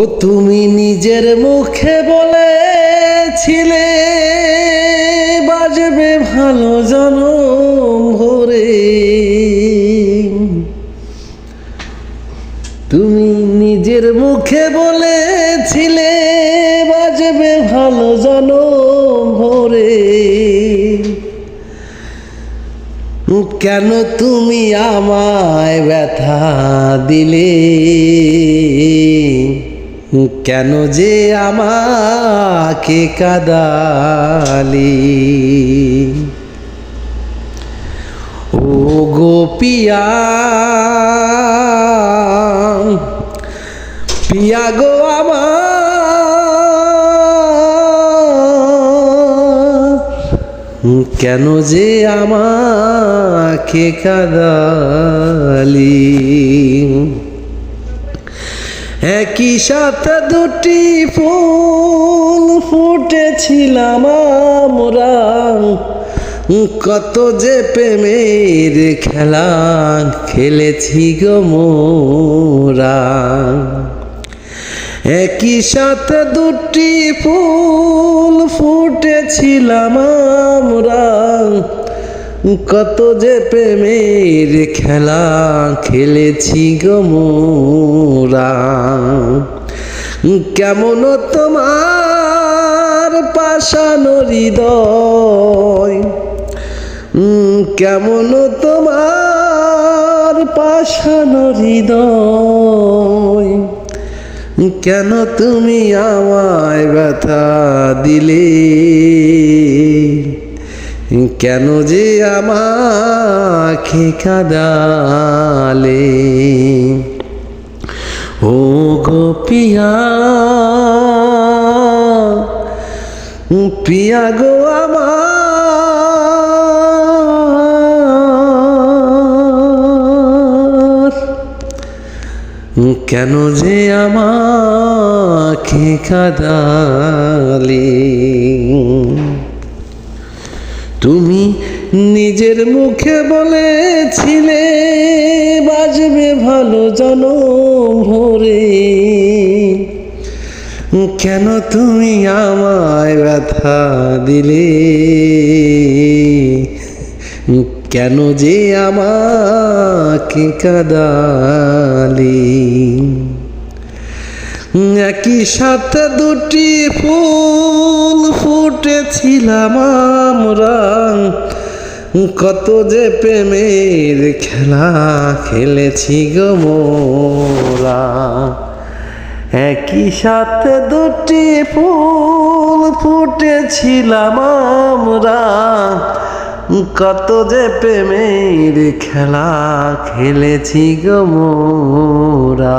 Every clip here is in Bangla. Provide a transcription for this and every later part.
ও তুমি নিজের মুখে বলেছিলে, বাজবে ভালো জনম ভরে। তুমি নিজের মুখে বলেছিলে, বাজবে ভালো জনম ভরে। কেন তুমি আমায় ব্যথা দিলে? কেন যে আমাকে কাদালি? ও গোপিয়া পিয়া গো আমার কেন যে আমাকে কাদালি? একই সাথে দুটি ফুল ফুটেছিলাম আমরা। কত যে প্রেমের খেলা খেলেছি গো মোরা। একই সাথে দুটি ফুল ফুটেছিলাম আমরা। কত যে প্রেমের খেলা খেলেছি গো মোরা। কেমন তোমার পাশানো হৃদয়? কেমন তোমার পাশানো হৃদয়? কেন তুমি আমায় ব্যথা দিলে? কেন যে আমাকে কাদালে? ও গোপিয়া পিয়া গো আমার। কেন যে আমাকে কাদালে? তুমি নিজের মুখে বলেছিলে, বাজবে ভালো জনম কেন তুমি আমায় ব্যথা দিলে? কেন যে আমাকে কাদালি? একই সাথে দুটি ফুল ফুটেছিলাম আমরা। কত যে প্রেমের খেলা খেলেছি গো একই সাথে দুটি ফুল ফুটেছিলাম আমরা। কত যে প্রেমের খেলা খেলেছি গো মোরা।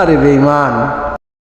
আরে বেইমান